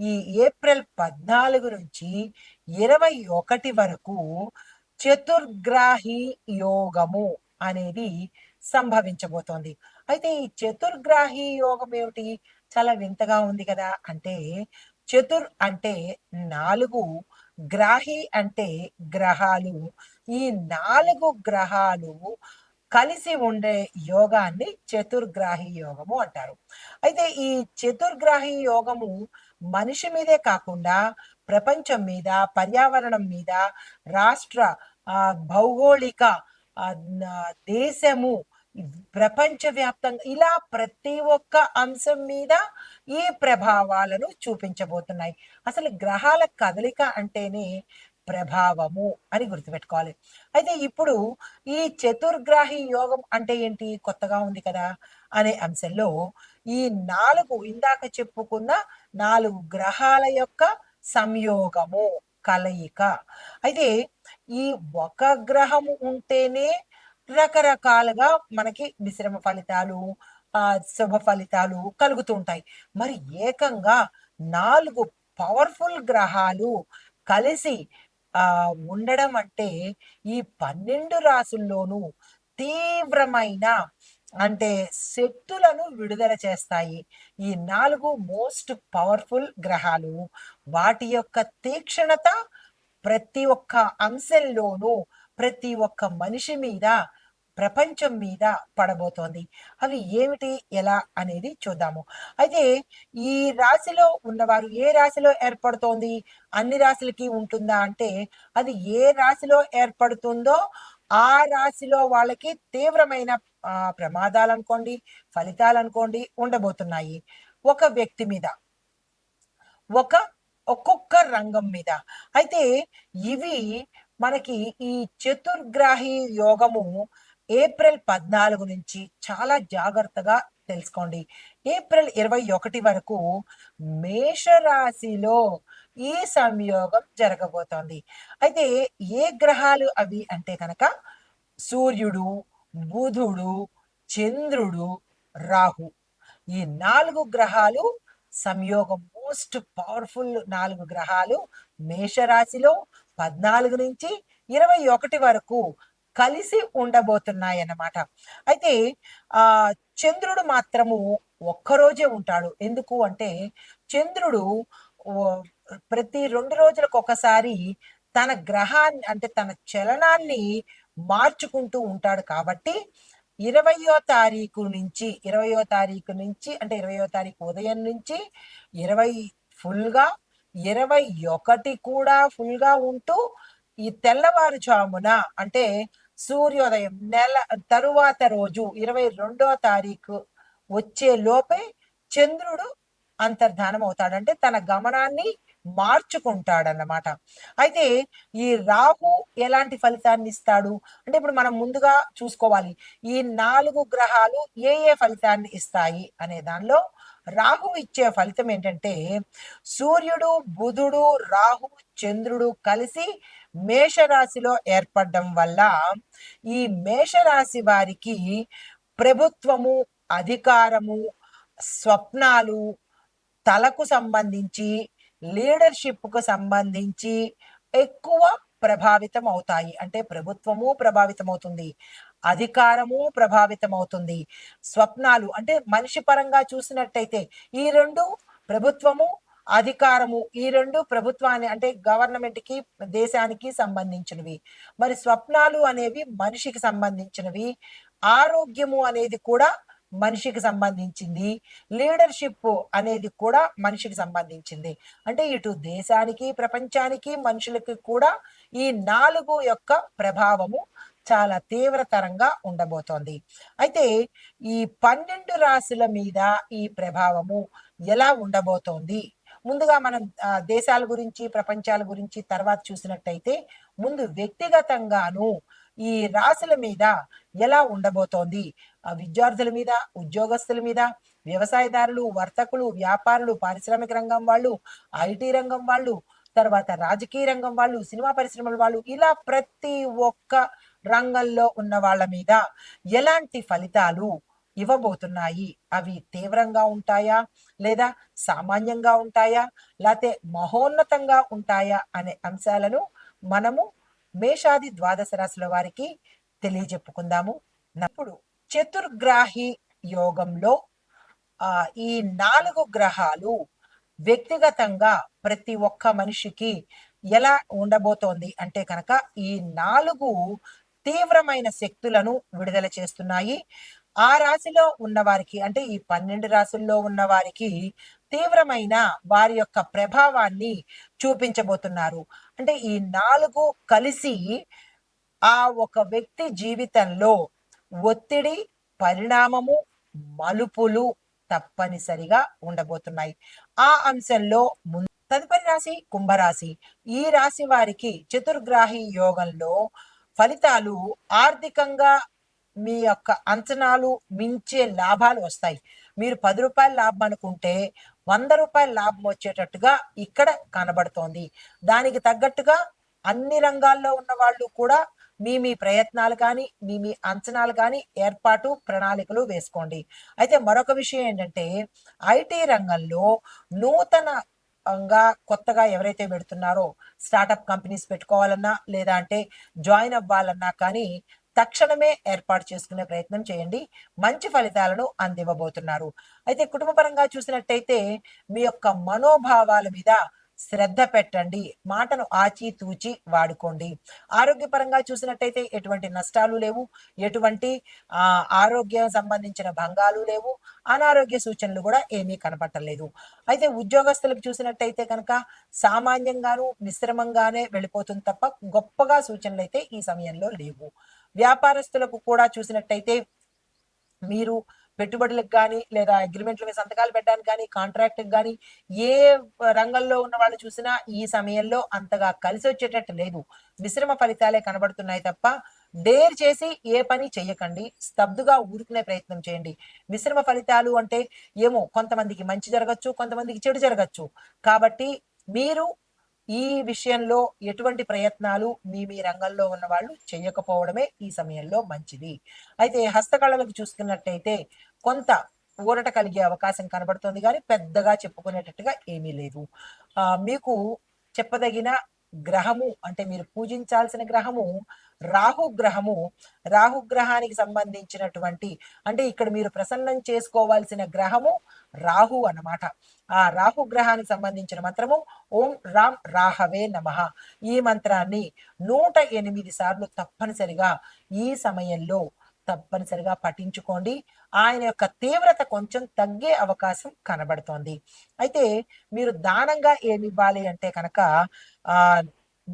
ఈ ఏప్రిల్ పద్నాలుగు నుంచి ఇరవై ఒకటి వరకు చతుర్గ్రాహి యోగము అనేది సంభవించబోతోంది. అయితే ఈ చతుర్గ్రాహి యోగం ఏమిటి? చాలా వింతగా ఉంది కదా. అంటే చతుర్ అంటే నాలుగు గ్రాహి అంటే గ్రహాలు. ఈ నాలుగు గ్రహాలు కలిసి ఉండే యోగాన్ని చతుర్గ్రాహి యోగము అంటారు. అయితే ఈ చతుర్గ్రాహి యోగము మనిషి మీదే కాకుండా ప్రపంచం మీద పర్యావరణం మీద రాష్ట్ర భౌగోళిక దేశము ప్రపంచవ్యాప్తంగా ఇలా ప్రతి ఒక్క అంశం మీద ఈ ప్రభావాలను చూపించబోతున్నాయి. అసలు గ్రహాల కదలిక అంటేనే ప్రభావము అని గుర్తుపెట్టుకోవాలి. అయితే ఇప్పుడు ఈ చతుర్గ్రాహి యోగం అంటే ఏంటి? కొత్తగా ఉంది కదా అనే అంశంలో ఈ నాలుగు ఇందాక చెప్పుకున్న నాలుగు గ్రహాల యొక్క సంయోగము కలయిక. అయితే ఈ ఒక గ్రహము ఉంటేనే రకరకాలుగా మనకి మిశ్రమ ఫలితాలు ఆ శుభ ఫలితాలు కలుగుతుంటాయి మరి ఏకంగా నాలుగు పవర్ఫుల్ గ్రహాలు కలిసి ఆ ఉండడం అంటే ఈ పన్నెండు రాసుల్లోనూ తీవ్రమైన అంటే శక్తులను విడుదల చేస్తాయి. ఈ నాలుగు మోస్ట్ పవర్ఫుల్ గ్రహాలు వాటి యొక్క తీక్షణత ప్రతి ఒక్క అంశంలోనూ ప్రతి ఒక్క మనిషి మీద ప్రపంచం మీద పడబోతోంది. అవి ఏమిటి ఎలా అనేది చూద్దాము. అయితే ఈ రాశిలో ఉన్నవారు ఏ రాశిలో ఏర్పడుతోంది? అన్ని రాశులకి ఉంటుందా అంటే అది ఏ రాశిలో ఏర్పడుతుందో ఆ రాశిలో వాళ్ళకి తీవ్రమైన ప్రమాదాలు అనుకోండి ఫలితాలు అనుకోండి ఉండబోతున్నాయి. ఒక వ్యక్తి మీద ఒక ఒక్కొక్క రంగం మీద. అయితే ఇవి మనకి ఈ చతుర్గ్రాహి యోగము ఏప్రిల్ పద్నాలుగు నుంచి చాలా జాగ్రత్తగా తెలుసుకోండి. ఏప్రిల్ ఇరవై ఒకటి వరకు మేషరాశిలో ఈ సంయోగం జరగబోతోంది. అయితే ఏ గ్రహాలు అవి అంటే కనుక సూర్యుడు బుధుడు చంద్రుడు రాహు. ఈ నాలుగు గ్రహాలు సంయోగం మోస్ట్ పవర్ఫుల్ నాలుగు గ్రహాలు మేషరాశిలో పద్నాలుగు నుంచి ఇరవై ఒకటి వరకు కలిసి ఉండబోతున్నాయి అన్నమాట అయితే ఆ చంద్రుడు మాత్రము ఒక్కరోజే ఉంటాడు. ఎందుకు అంటే చంద్రుడు ప్రతి రెండు రోజులకు ఒకసారి తన గ్రహాన్ని అంటే తన చలనాన్ని మార్చుకుంటూ ఉంటాడు కాబట్టి ఇరవయో తారీఖు నుంచి ఇరవయో తారీఖు నుంచి అంటే ఇరవయో తారీఖు ఉదయం నుంచి ఇరవై ఫుల్గా ఇరవై ఒకటి కూడా ఫుల్గా ఉంటూ ఈ తెల్లవారుజామున అంటే సూర్యోదయం నెల తరువాత రోజు ఇరవై రెండో తారీఖు వచ్చే లోపే చంద్రుడు అంతర్ధానం అవుతాడంటే తన గమనాన్ని మార్చుకుంటాడన్నమాట. అయితే ఈ రాహు ఎలాంటి ఫలితాన్ని ఇస్తాడు? అంటే ఇప్పుడు మనం ముందుగా చూసుకోవాలి. ఈ నాలుగు గ్రహాలు ఏ ఏ ఫలితాన్ని ఇస్తాయి అనే దానిలో రాహు ఇచ్చే ఫలితం ఏంటంటే సూర్యుడు బుధుడు రాహు చంద్రుడు కలిసి మేషరాశిలో ఏర్పడడం వల్ల ఈ మేషరాశి వారికి ప్రభుత్వము అధికారము స్వప్నాలు తలకు సంబంధించి లీడర్షిప్కు సంబంధించి ఎక్కువ ప్రభావితం అవుతాయి అంటే ప్రభుత్వము ప్రభావితం అవుతుంది అధికారము ప్రభావితం అవుతుంది స్వప్నాలు అంటే మనిషి పరంగా చూసినట్టయితే ఈ రెండు ప్రభుత్వము అధికారము ఈ రెండు ప్రభుత్వాన్ని అంటే గవర్నమెంట్కి దేశానికి సంబంధించినవి. మరి స్వప్నాలు అనేవి మనిషికి సంబంధించినవి. ఆరోగ్యము అనేది కూడా మనిషికి సంబంధించింది. లీడర్షిప్ అనేది కూడా మనిషికి సంబంధించింది. అంటే ఇటు దేశానికి ప్రపంచానికి మనుషులకి కూడా ఈ నాలుగు యొక్క ప్రభావము చాలా తీవ్రతరంగా ఉండబోతోంది. అయితే ఈ పన్నెండు రాశుల మీద ఈ ప్రభావము ఎలా ఉండబోతోంది? ముందుగా మనం దేశాల గురించి ప్రపంచాల గురించి తర్వాత చూసినట్టయితే ముందు వ్యక్తిగతంగాను ఈ రాశుల మీద ఎలా ఉండబోతోంది? ఆ విద్యార్థుల మీద ఉద్యోగస్తుల మీద వ్యవసాయదారులు వర్తకులు వ్యాపారులు పారిశ్రామిక రంగం వాళ్ళు ఐటీ రంగం వాళ్ళు తర్వాత రాజకీయ రంగం వాళ్ళు సినిమా పరిశ్రమల వాళ్ళు ఇలా ప్రతి ఒక్క రంగంలో ఉన్న వాళ్ళ మీద ఎలాంటి ఫలితాలు ఇవ్వబోతున్నాయి? అవి తీవ్రంగా ఉంటాయా? లేదా సామాన్యంగా ఉంటాయా? లేకపోతే మహోన్నతంగా ఉంటాయా? అనే అంశాలను మనము మేషాది ద్వాదశ రాశుల వారికి తెలియజెప్పుకుందాము. ఇప్పుడు చతుర్గ్రాహి యోగంలో ఆ ఈ నాలుగు గ్రహాలు వ్యక్తిగతంగా ప్రతి ఒక్క మనిషికి ఎలా ఉండబోతోంది అంటే కనుక ఈ నాలుగు తీవ్రమైన శక్తులను విడుదల చేస్తున్నాయి. ఆ రాశిలో ఉన్న వారికి అంటే ఈ పన్నెండు రాశుల్లో ఉన్న వారికి తీవ్రమైన వారి యొక్క ప్రభావాన్ని చూపించబోతున్నారు. అంటే ఈ నాలుగు కలిసి ఆ ఒక వ్యక్తి జీవితంలో ఒత్తిడి పరిణామము మలుపులు తప్పనిసరిగా ఉండబోతున్నాయి. ఆ అంశంలో ముందు తదుపరి రాశి కుంభరాశి. ఈ రాశి వారికి చతుర్గ్రాహి యోగంలో ఫలితాలు ఆర్థికంగా మీ యొక్క అంచనాలు మించే లాభాలు వస్తాయి. మీరు పది రూపాయల లాభం అనుకుంటే వంద రూపాయల లాభం వచ్చేటట్టుగా ఇక్కడ కనబడుతోంది. దానికి తగ్గట్టుగా అన్ని రంగాల్లో ఉన్న వాళ్ళు కూడా మీ మీ ప్రయత్నాలు కానీ మీ మీ అంచనాలు కానీ ఏర్పాటు ప్రణాళికలు వేసుకోండి. అయితే మరొక విషయం ఏంటంటే ఐటీ రంగంలో నూతనంగా కొత్తగా ఎవరైతే పెడుతున్నారో స్టార్టప్ కంపెనీస్ పెట్టుకోవాలన్నా లేదా అంటే జాయిన్ అవ్వాలన్నా కానీ తక్షణమే ఏర్పాటు చేసుకునే ప్రయత్నం చేయండి. మంచి ఫలితాలను అందివ్వబోతున్నారు. అయితే కుటుంబ పరంగా చూసినట్టయితే మీ యొక్క మనోభావాల మీద శ్రద్ధ పెట్టండి. మాటను ఆచితూచి వాడుకోండి. ఆరోగ్యపరంగా చూసినట్టయితే ఎటువంటి నష్టాలు లేవు. ఎటువంటి ఆ ఆరోగ్యం సంబంధించిన భంగాలు లేవు. అనారోగ్య సూచనలు కూడా ఏమీ కనపట్టలేదు అయితే ఉద్యోగస్తులకు చూసినట్టయితే కనుక సామాన్యంగాను మిశ్రమంగానే వెళ్ళిపోతుంది తప్ప గొప్పగా సూచనలు అయితే ఈ సమయంలో లేవు. వ్యాపారస్తులకు కూడా చూసినట్టయితే మీరు పెట్టుబడులకు కానీ లేదా అగ్రిమెంట్ల మీద సంతకాలు పెట్టడానికి కానీ కాంట్రాక్ట్ కానీ ఏ రంగంలో ఉన్న వాళ్ళు చూసినా ఈ సమయంలో అంతగా కలిసి వచ్చేటట్టు లేదు. మిశ్రమ ఫలితాలే కనబడుతున్నాయి తప్ప డేర్ చేసి ఏ పని చెయ్యకండి. స్తబ్దుగా ఊరుకునే ప్రయత్నం చేయండి. మిశ్రమ ఫలితాలు అంటే ఏమో కొంతమందికి మంచి జరగచ్చు కొంతమందికి చెడు జరగచ్చు. కాబట్టి మీరు ఈ విషయంలో ఎటువంటి ప్రయత్నాలు మీ మీ రంగంలో ఉన్న వాళ్ళు చేయకపోవడమే ఈ సమయంలో మంచిది. అయితే హస్తకళలకు చూసుకున్నట్టయితే కొంత ఊరట కలిగే అవకాశం కనబడుతుంది కానీ పెద్దగా చెప్పుకునేటట్టుగా ఏమీ లేదు. మీకు చెప్పదగిన గ్రహము అంటే మీరు పూజించాల్సిన గ్రహము రాహు గ్రహము రాహు గ్రహానికి సంబంధించినటువంటి అంటే ఇక్కడ మీరు ప్రసన్నం చేసుకోవాల్సిన గ్రహము రాహు అన్నమాట. ఆ రాహు గ్రహానికి సంబంధించిన మంత్రము ఓం రామ్ రాహవే నమః. ఈ మంత్రాన్ని నూట ఎనిమిది సార్లు తప్పనిసరిగా ఈ సమయంలో తప్పనిసరిగా పఠించుకోండి. ఆయన యొక్క తీవ్రత కొంచెం తగ్గే అవకాశం కనబడుతోంది. అయితే మీరు దానంగా ఏమి ఇవ్వాలి అంటే కనుక ఆ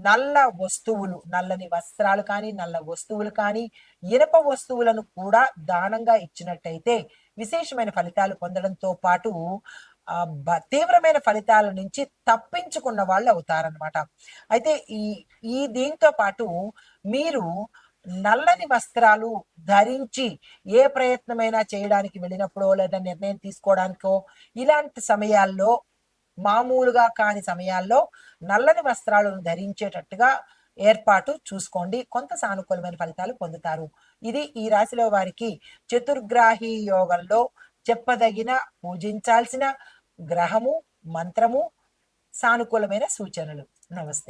నల్ల వస్తువులు నల్లని వస్త్రాలు కానీ నల్ల వస్తువులు కానీ ఇనప వస్తువులను కూడా దానంగా ఇచ్చినట్టయితే విశేషమైన ఫలితాలు పొందడంతో పాటు ఆ తీవ్రమైన ఫలితాల నుంచి తప్పించుకున్న వాళ్ళు అవుతారనమాట అయితే ఈ ఈ దీంతో పాటు మీరు నల్లని వస్త్రాలు ధరించి ఏ ప్రయత్నమైనా చేయడానికి వెళ్ళినప్పుడో లేదా నిర్ణయం తీసుకోవడానికో ఇలాంటి సమయాల్లో మామూలుగా కాని సమయాల్లో నల్లని వస్త్రాలను ధరించేటట్టుగా ఏర్పాటు చూసుకోండి. కొంత సానుకూలమైన ఫలితాలు పొందుతారు. ఇది ఈ రాశిలో వారికి చతుర్గ్రాహి యోగంలో చెప్పదగిన పూజించాల్సిన గ్రహము మంత్రము సానుకూలమైన సూచనలు. నమస్తే.